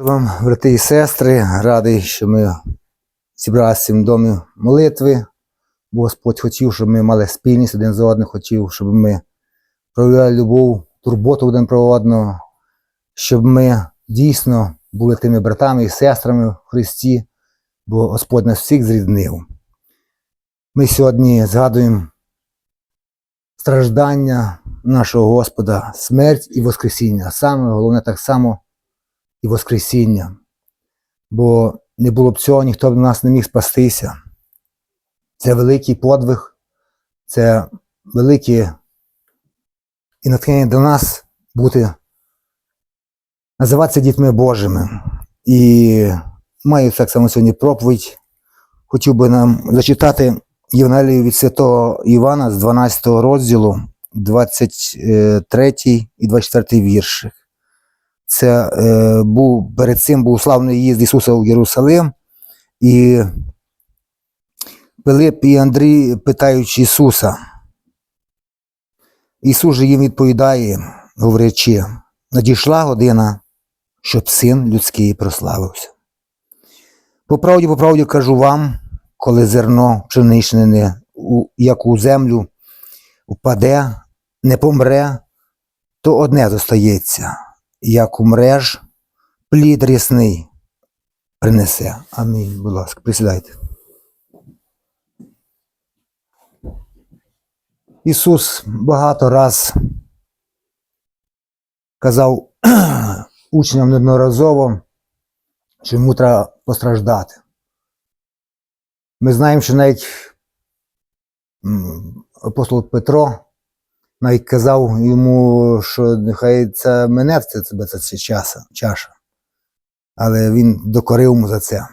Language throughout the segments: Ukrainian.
Вам, брати і сестри, радий, що ми зібралися в домі молитви. Бо Господь хотів, щоб ми мали спільність один з одним, хотів, щоб ми проявляли любов, турботу один про одного, щоб ми дійсно були тими братами і сестрами в Христі, бо Господь нас всіх зріднив. Ми сьогодні згадуємо страждання нашого Господа, смерть і Воскресіння. Саме головне так само і Воскресіння. Бо не було б цього, ніхто б нас не міг спастися. Це великий подвиг, це велике і натхнення до нас бути, називатися дітьми Божими. І маю так само сьогодні проповідь. Хотів би нам зачитати Євангелію від святого Івана з 12 розділу, 23 і 24 вірші. Це е, був перед цим був славний їзд Ісуса у Єрусалим, і Пилип і Андрій питають Ісуса. Ісус же їм відповідає, говорячи, надійшла година, щоб син людський прославився. По правді, по правді кажу вам, коли зерно пшеничне, як у землю впаде, не помре, то одне зостається, як умреш, плід рясний принесе. Амінь. Будь ласка, присідайте. Ісус багато раз казав учням неодноразово, що йому треба постраждати. Ми знаємо, що навіть апостол Петро навіть казав йому, що нехай це мене тебе це, це часа, чаша. Але він докорив йому за це.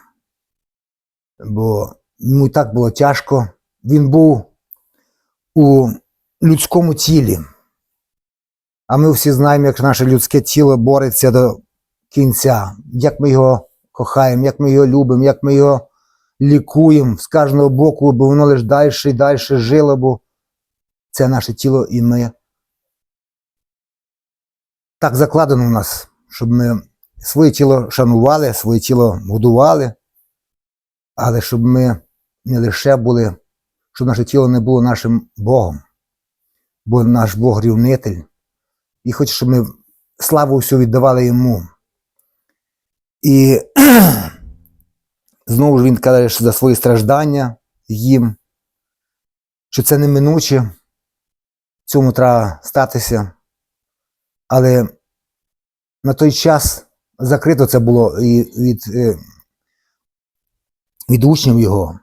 Бо йому і так було тяжко. Він був у людському тілі. А ми всі знаємо, як наше людське тіло бореться до кінця, як ми його кохаємо, як ми його любимо, як ми його лікуємо з кожного боку, бо воно лише далі і далі жило, бо це наше тіло і ми. Так закладено в нас, щоб ми своє тіло шанували, своє тіло годували, але щоб ми не лише були, щоб наше тіло не було нашим Богом, бо наш Бог рівнитель, і хоче, щоб ми славу всю віддавали йому. І знову ж він каже, що за свої страждання їм, що це неминуче, цьому треба статися. Але на той час закрито це було і від, е, від учнів його,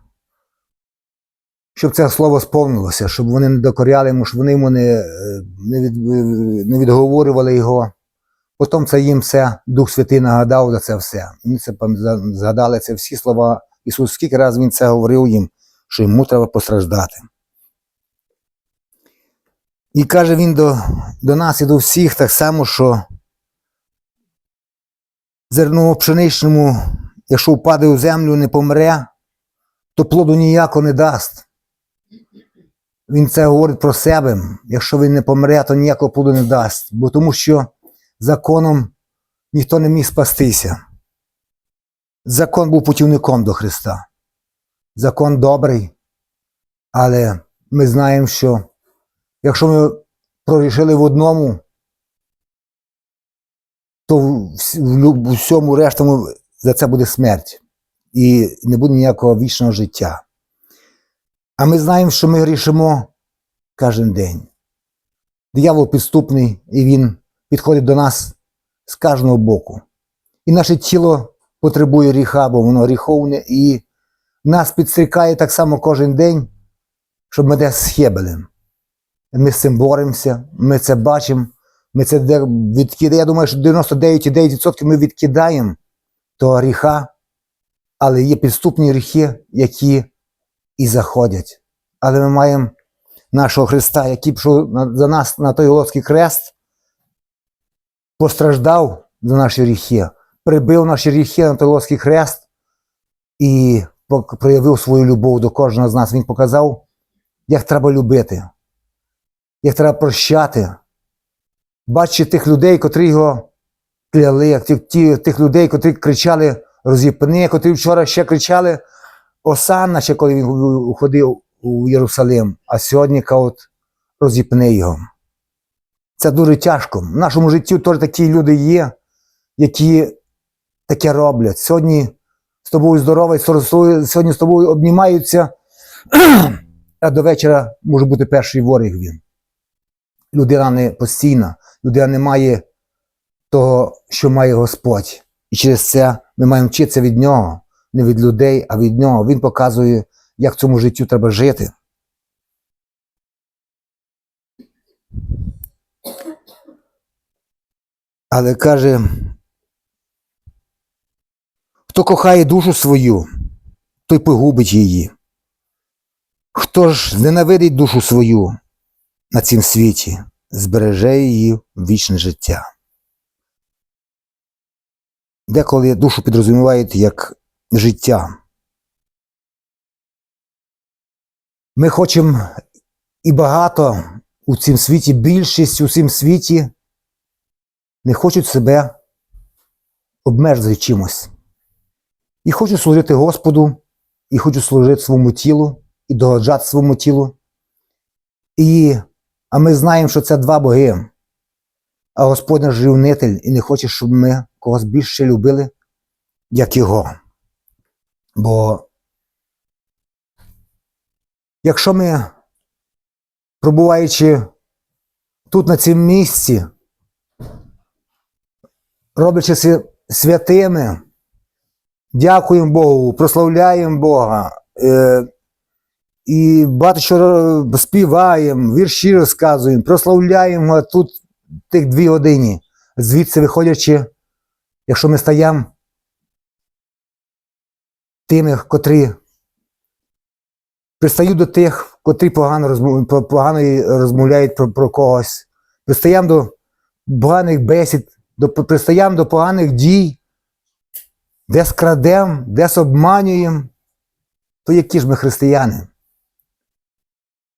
щоб це слово сповнилося, щоб вони не докоряли йому, щоб вони йому не, е, не, від, е, не відговорювали його. Потім це їм все Дух Святий нагадав за це все. Вони це згадали це всі слова. Ісус, скільки разів Він це говорив їм, що йому треба постраждати. І каже він до, до нас і до всіх так само, що зерно пшеничному, якщо впаде у землю, не помре, то плоду ніяко не дасть. Він це говорить про себе. Якщо він не помре, то ніякого плоду не дасть. Бо тому що законом ніхто не міг спастися. Закон був путівником до Христа. Закон добрий, але ми знаємо, що якщо ми прорішили в одному, то в всьому рештому за це буде смерть. І не буде ніякого вічного життя. А ми знаємо, що ми грішимо кожен день. Диявол підступний, і він підходить до нас з кожного боку. І наше тіло потребує гріха, бо воно гріховне, і нас підстрікає так само кожен день, щоб ми десь схибили. Ми з цим боремося, ми це бачимо, ми це відкидаємо. Я думаю, що 99,9% ми відкидаємо того гріха, але є підступні гріхи, які і заходять. Але ми маємо нашого Христа, який пішов за нас на той Голодський крест, постраждав за наші гріхи, прибив наші гріхи на той Голодський хрест і проявив свою любов до кожного з нас. Він показав, як треба любити, як треба прощати, бачити тих людей, котрі його кляли, ті, тих людей, котрі кричали розіпни, котрі вчора ще кричали Осанна, ще коли він уходив у Єрусалим, а сьогодні кажуть, розіпни його. Це дуже тяжко. В нашому житті теж такі люди є, які таке роблять. Сьогодні з тобою здоровий, сьогодні з тобою обнімаються, а до вечора може бути перший ворог він. Людина не постійна, людина не має того, що має Господь. І через це ми маємо вчитися від нього, не від людей, а від нього. Він показує, як в цьому життю треба жити. Але каже, хто кохає душу свою, той погубить її. Хто ж ненавидить душу свою на цім світі, збереже її вічне життя. Деколи душу підрозумівають як життя. Ми хочемо і багато у цім світі, більшість у цім світі не хочуть себе обмежити чимось. І хочуть служити Господу, і хочуть служити своєму тілу, і догоджати своєму тілу. І, а ми знаємо, що це два боги. А Господь наш живнитель і не хоче, щоб ми когось більше любили, як Його. Бо якщо ми, пробуваючи тут на цьому місці, роблячи святими, дякуємо Богу, прославляємо Бога. Е, і багато що співаємо, вірші розказуємо, прославляємо тут тих дві години. Звідси виходячи, якщо ми стаємо тими, котрі пристають до тих, котрі погано розмовляють, погано розмовляють про, про когось, пристаємо до поганих бесід, до, пристаємо до поганих дій, де скрадемо, десь обманюємо, то які ж ми християни?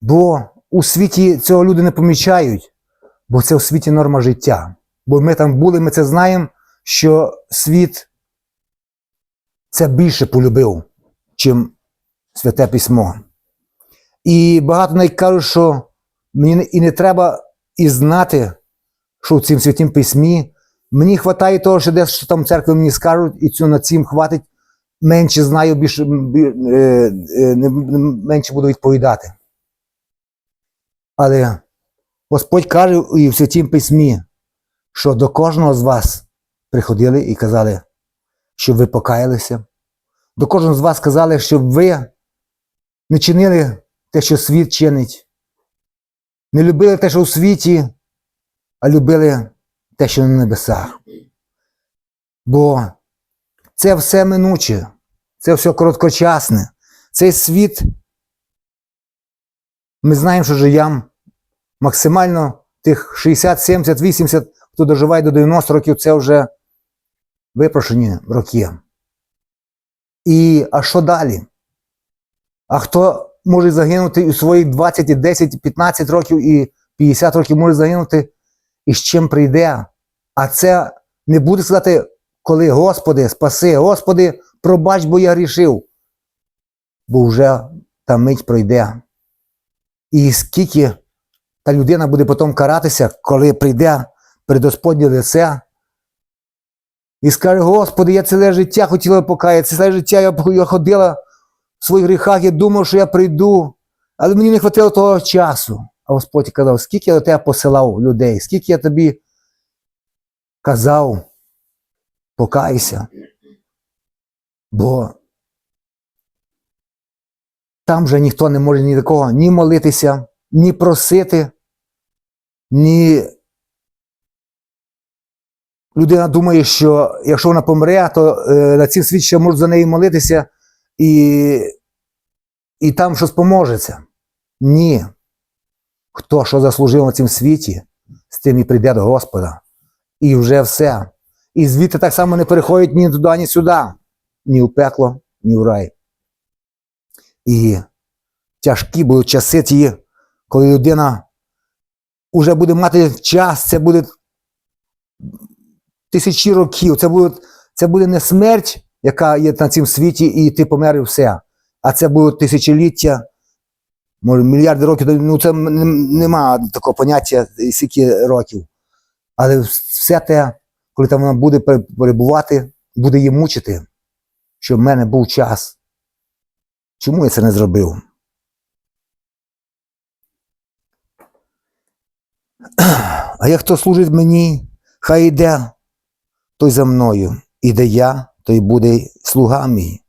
Бо у світі цього люди не помічають, бо це у світі норма життя. Бо ми там були, ми це знаємо, що світ це більше полюбив, чим святе письмо. І багато навіть кажуть, що мені і не треба і знати, що в цім святім письмі. Мені вистачає того, що десь що там в церкві мені скажуть, і цю на цим хватить, менше знаю, більше, е, е, менше буду відповідати. Але Господь каже і в святім письмі, що до кожного з вас приходили і казали, щоб ви покаялися. До кожного з вас казали, щоб ви не чинили те, що світ чинить. Не любили те, що у світі, а любили те, що на небесах. Бо це все минуче, це все короткочасне. Цей світ, ми знаємо, що живемо максимально тих 60, 70, 80, хто доживає до 90 років, це вже випрошені роки. І а що далі? А хто може загинути у своїх 20, і 10, і 15 років і 50 років може загинути, і з чим прийде? А це не буде сказати, коли Господи, спаси, Господи, пробач, бо я грішив. Бо вже та мить пройде. І скільки та людина буде потім каратися, коли прийде перед Господнє лице і скаже, Господи, я ціле життя хотіла покаятися, ціле життя я ходила в своїх гріхах, я думав, що я прийду, але мені не вистачило того часу. А Господь казав, скільки я до тебе посилав людей, скільки я тобі казав, покайся. Бо там вже ніхто не може ні до кого ні молитися, ні просити, ні. Людина думає, що якщо вона помре, то е, на цій світ ще можуть за неї молитися і і там щось поможеться. Ні. Хто що заслужив на цьому світі, з тим і прийде до Господа. І вже все. І звідти так само не переходять ні туди, ні сюди, ні в пекло, ні в рай. І тяжкі будуть часи ті, коли людина вже буде мати час, це буде тисячі років. Це буде, це буде не смерть, яка є на цьому світі, і ти помер і все. А це будуть тисячоліття, може, мільярди років. Ну, це нема такого поняття, скільки років. Але все те, коли там вона буде перебувати, буде її мучити, що в мене був час. Чому я це не зробив? А як хто служить мені, хай йде, той за мною. І де я, той буде слуга мій.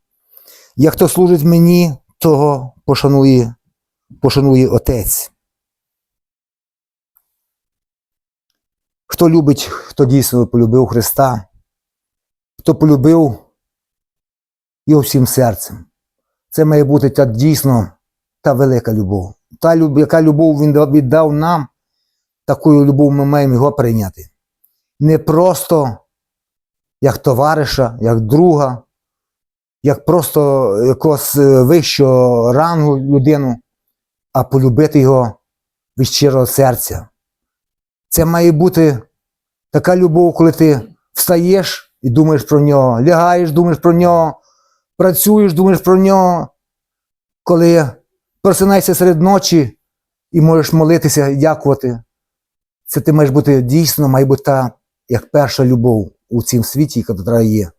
Як хто служить мені, того пошанує, пошанує Отець. Хто любить, хто дійсно полюбив Христа, хто полюбив його всім серцем. Це має бути та дійсно та велика любов. Та, яка любов він віддав нам, такою любов ми маємо його прийняти. Не просто як товариша, як друга, як просто якогось е, вищого рангу людину, а полюбити його від щирого серця. Це має бути така любов, коли ти встаєш і думаєш про нього, лягаєш, думаєш про нього, працюєш, думаєш про нього, коли просинаєшся серед ночі і можеш молитися і дякувати. Це ти маєш бути дійсно, має бути та, як перша любов у цім світі, яка є.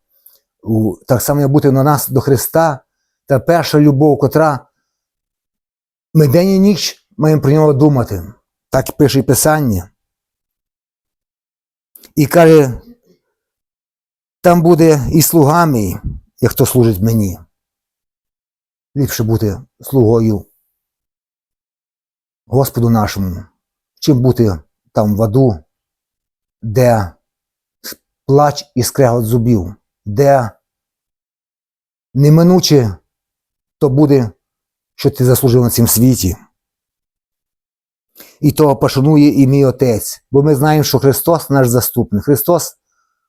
У, так само бути на нас до Христа, та перша любов, котра ми день і ніч маємо про нього думати. Так пише і Писання. І каже, там буде і слуга мій, як хто служить мені. Ліпше бути слугою Господу нашому, чим бути там в аду, де плач і скрегот зубів, де неминуче то буде, що ти заслужив на цім світі. І того пошанує і мій Отець, бо ми знаємо, що Христос наш заступник. Христос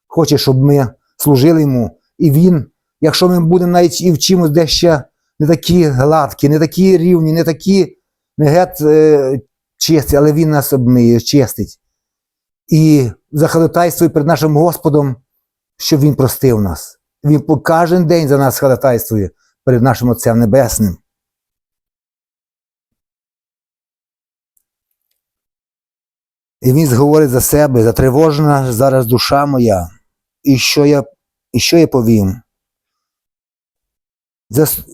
хоче, щоб ми служили йому, і Він, якщо ми будемо навіть і вчимось дещо не такі гладкі, не такі рівні, не такі не гет е, чисті, але Він нас обмиє, чистить. І заходатайствує перед нашим Господом, щоб Він простив нас. Він по кожен день за нас ходатайствує перед нашим Отцем Небесним. І він говорить за себе, затривожена зараз душа моя. І що я, і що я повім?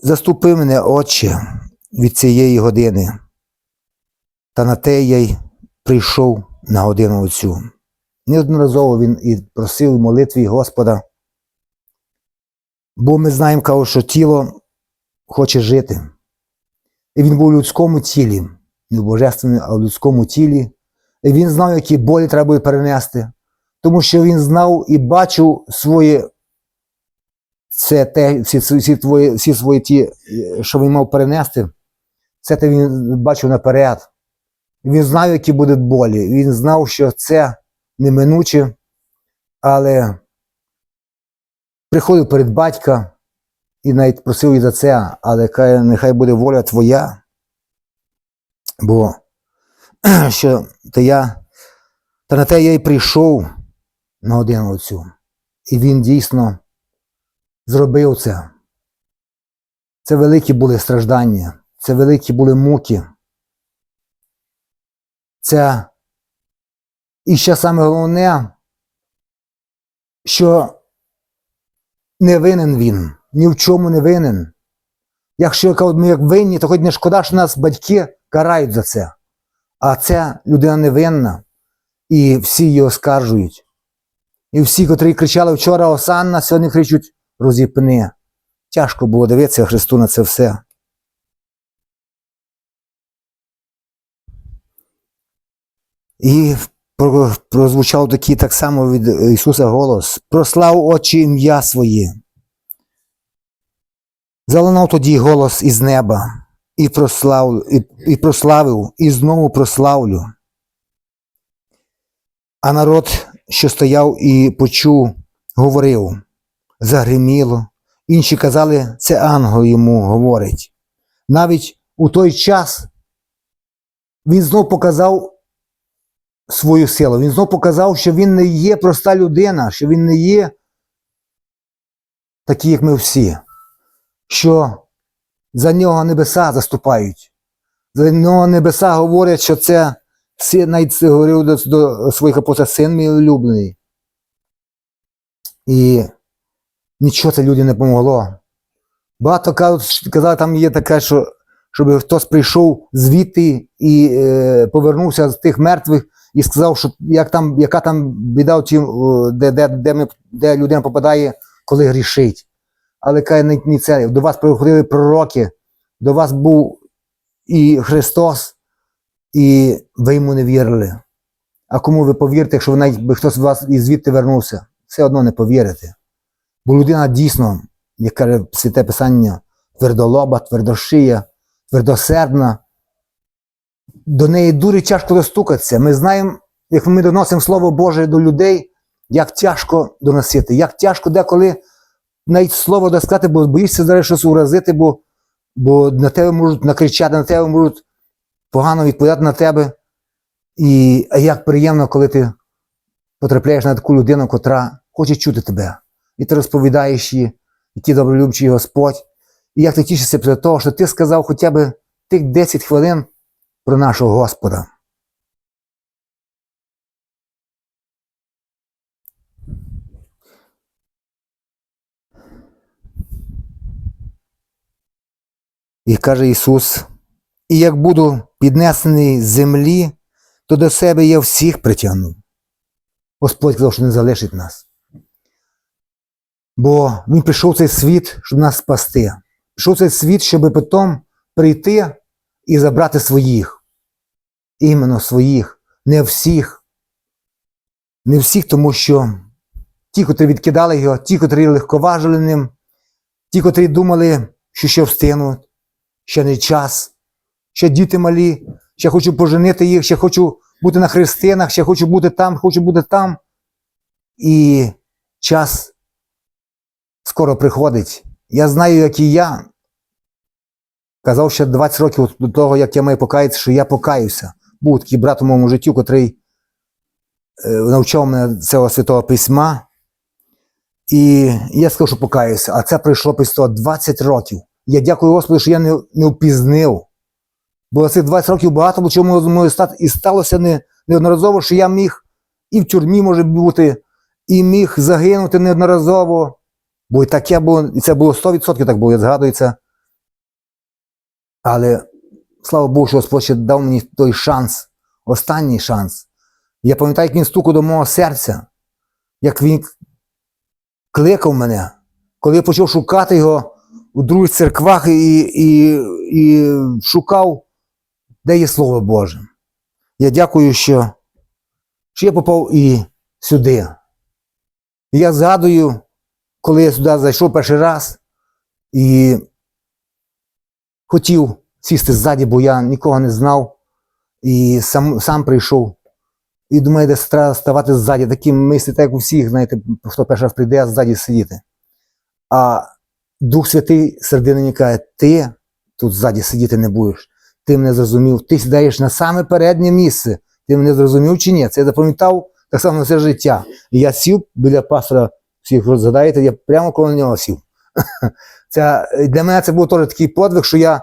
Заступи мене, Отче, від цієї години. Та на те я й прийшов на годину оцю. Неодноразово він і просив молитві Господа. Бо ми знаємо, що тіло хоче жити. І він був у людському тілі, не в божественному, а в людському тілі. І він знав, які болі треба буде перенести, тому що він знав і бачив своє це те, всі, всі, твої, всі свої ті, е, що він мав перенести, це те він бачив наперед. Він знав, які будуть болі. Він знав, що це неминуче, але приходив перед батька і навіть просив і за це, але каже, нехай буде воля твоя. Бо що та я, та на те я й прийшов на годину оцю. І він дійсно зробив це. Це великі були страждання, це великі були муки. Це і ще саме головне, що не винен він, ні в чому не винен. Якщо ми як винні, то хоч не шкода, що нас батьки карають за це. А ця людина невинна, і всі її оскаржують. І всі, котрі кричали вчора Осанна, сьогодні кричуть розіпни. Тяжко було дивитися Христу на це все. І прозвучав такий так само від Ісуса голос: Прослав очі ім'я своє. Залунав тоді голос із неба, і, прослав, і, і прославив, і знову прославлю. А народ, що стояв і почув, говорив, загриміло. Інші казали, це ангел йому говорить. Навіть у той час він знов показав свою силу. Він знов показав, що він не є проста людина, що він не є такий, як ми всі, що за нього небеса заступають. За нього небеса говорять, що це син, навіть говорив до, до своїх апостолів, син мій улюблений. І нічого це людям не помогло. Багато казали, там є таке, що щоб хтось прийшов звідти і е, повернувся з тих мертвих і сказав, що як там, яка там біда, в де, де, де, ми, де людина попадає, коли грішить. Але каже, не, не це. До вас приходили пророки, до вас був і Христос, і ви йому не вірили. А кому ви повірите, якщо навіть хтось з вас і звідти вернувся? Все одно не повірите. Бо людина дійсно, як каже святе Писання, твердолоба, твердошия, твердосердна. До неї дуже тяжко достукатися. Ми знаємо, як ми доносимо Слово Боже до людей, як тяжко доносити, як тяжко деколи навіть слово досказати, бо боїшся зараз щось уразити, бо, бо на тебе можуть накричати, на тебе можуть погано відповідати на тебе. І а як приємно, коли ти потрапляєш на таку людину, котра хоче чути тебе. І ти розповідаєш їй, який добролюбчий Господь. І як ти тішишся після того, що ти сказав хоча б тих 10 хвилин про нашого Господа. І каже Ісус: І як буду піднесений з землі, то до себе я всіх притягну. Господь сказав, що не залишить нас. Бо Він прийшов в цей світ, щоб нас спасти. Пішов в цей світ, щоб потім прийти і забрати своїх. Іменно своїх, не всіх. Не всіх, тому що ті, котрі відкидали його, ті, котрі легковажили ним, ті, котрі думали, що ще встигнуть, ще не час, ще діти малі, ще хочу поженити їх, ще хочу бути на хрестинах, ще хочу бути там, хочу бути там. І час скоро приходить. Я знаю, як і я. Казав ще 20 років до того, як я маю покаятися, що я покаюся. Був такий брат у моєму житті, котрий е, навчав мене цього святого письма. І я сказав, що покаюся. А це пройшло після того 20 років. Я дякую Господу, що я не, не впізнив. Бо за цих 20 років багато було чого могло стати. І сталося не, неодноразово, що я міг і в тюрмі може бути, і міг загинути неодноразово. Бо і таке було, і це було 100% так було, я згадую це. Але слава Богу, що Господь дав мені той шанс, останній шанс. Я пам'ятаю, як він стукав до мого серця, як він кликав мене, коли я почав шукати його у других церквах і, і, і шукав, де є Слово Боже. Я дякую, що, що я попав і сюди. Я згадую, коли я сюди зайшов перший раз і хотів сісти ззаді, бо я нікого не знав, і сам сам прийшов. І думаю, десь треба ставати ззаді, таким мислити, як у всіх, знаєте, хто перший раз прийде, а ззаді сидіти. А Дух Святий середини каже, ти тут ззаді сидіти не будеш. Ти мене зрозумів, ти сідаєш на саме переднє місце. Ти мене зрозумів чи ні? Це я запам'ятав так само на все життя. Я сів біля пастора, всіх згадаєте, я прямо коло нього сів. Це, для мене це був теж такий подвиг, що я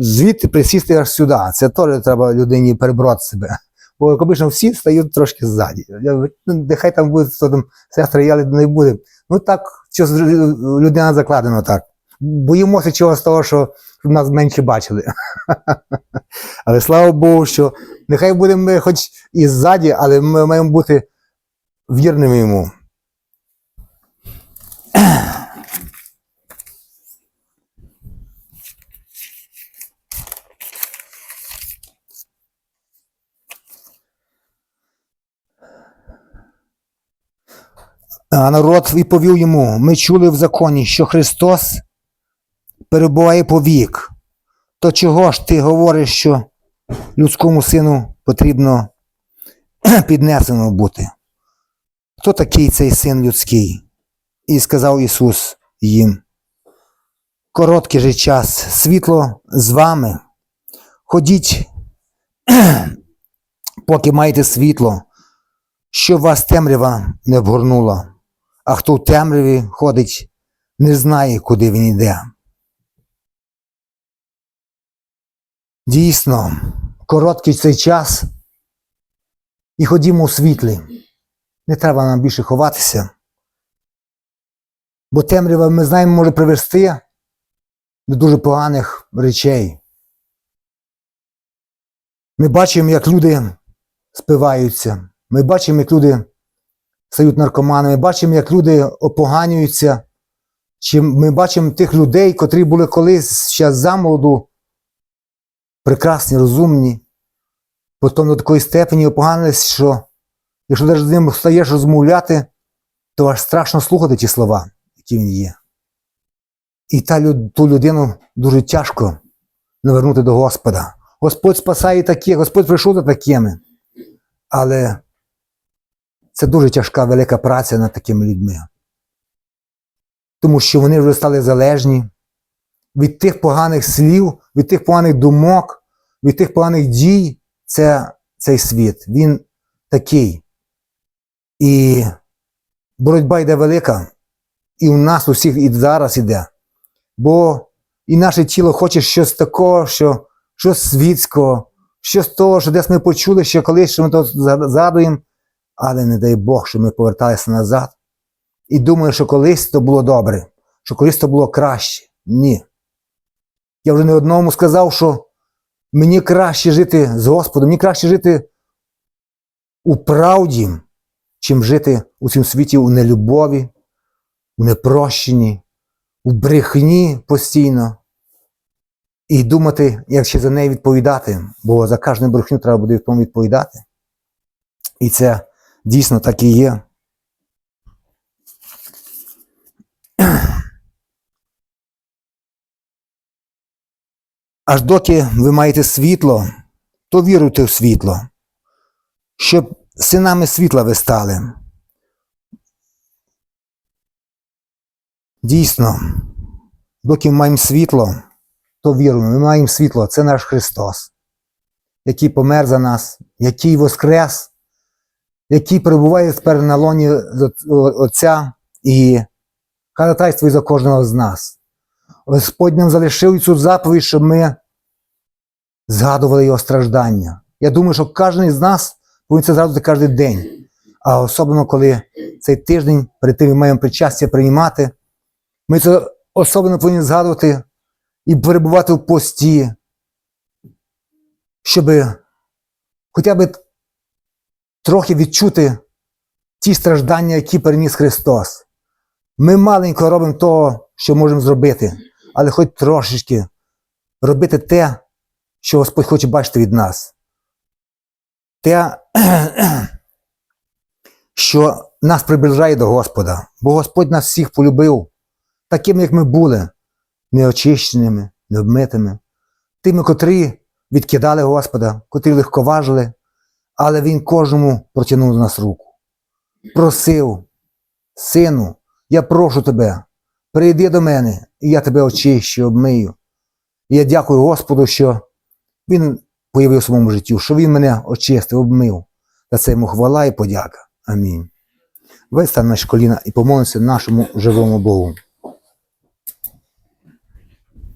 звідти присісти аж сюди. Це теж треба людині перебороти себе. Бо як обично всі стають трошки ззаді. Я, ну, нехай там буде хто там, сестра, я не буде. Ну так, щось людина закладена так. Боїмося чогось того, що нас менше бачили. Але слава Богу, що нехай будемо ми хоч і ззаді, але ми маємо бути вірними йому. А народ відповів йому: ми чули в законі, що Христос перебуває по вік. То чого ж ти говориш, що людському сину потрібно піднесено бути? Хто такий цей син людський? І сказав Ісус їм: Короткий же час, світло з вами. Ходіть поки маєте світло, щоб вас темрява не обгорнула, а хто в темряві ходить, не знає, куди він йде. Дійсно, короткий цей час, і ходімо у світлі. Не треба нам більше ховатися. Бо темрява, ми знаємо, може привести до дуже поганих речей. Ми бачимо, як люди спиваються. Ми бачимо, як люди стають наркоманами. Бачимо, як люди опоганюються. Чи ми бачимо тих людей, котрі були колись ще замолоду, прекрасні, розумні, потім до такої степені опоганились, що якщо навіть з ним стаєш розмовляти, то аж страшно слухати ті слова, які він є. І та, ту людину дуже тяжко навернути до Господа. Господь спасає таких, Господь прийшов за такими. Але це дуже тяжка велика праця над такими людьми. Тому що вони вже стали залежні від тих поганих слів, від тих поганих думок, від тих поганих дій. Це цей світ. Він такий. І боротьба йде велика, і у нас усіх і зараз іде. Бо і наше тіло хоче щось такого, що щось світського, щось того, що десь ми почули, що колись що ми то згадуємо, але не дай Бог, що ми поверталися назад. І думаю, що колись то було добре, що колись то було краще. Ні. Я вже не одному сказав, що мені краще жити з Господом, мені краще жити у правді, чим жити у цьому світі у нелюбові, у непрощенні, у брехні постійно. І думати, як ще за неї відповідати, бо за кожну брехню треба буде відповідати. І це дійсно так і є. Аж доки ви маєте світло, то віруйте в світло, щоб синами світла ви стали. Дійсно, доки ми маємо світло, то віруємо, ми маємо світло, це наш Христос, який помер за нас, який воскрес, який перебуває тепер на лоні Отця і ходатайствує за кожного з нас. Господь нам залишив цю заповідь, щоб ми згадували його страждання. Я думаю, що кожен з нас повинен це згадувати кожен день. А особливо, коли цей тиждень перед тим ми маємо причастя приймати, ми це особливо повинні згадувати і перебувати в пості, щоб хоча б трохи відчути ті страждання, які переніс Христос. Ми маленько робимо того, що можемо зробити, але хоч трошечки робити те, що Господь хоче бачити від нас. Те, що нас приближає до Господа, бо Господь нас всіх полюбив, такими, як ми були, неочищеними, необмитими, тими, котрі відкидали Господа, котрі легковажили, але Він кожному протягнув з нас руку. Просив, сину, я прошу тебе, прийди до мене, і я тебе очищу, обмию. І я дякую Господу, що Він появив у своєму житті, що Він мене очистив, обмив. За це йому хвала і подяка. Амінь. Вистань на коліна і помолимося нашому живому Богу.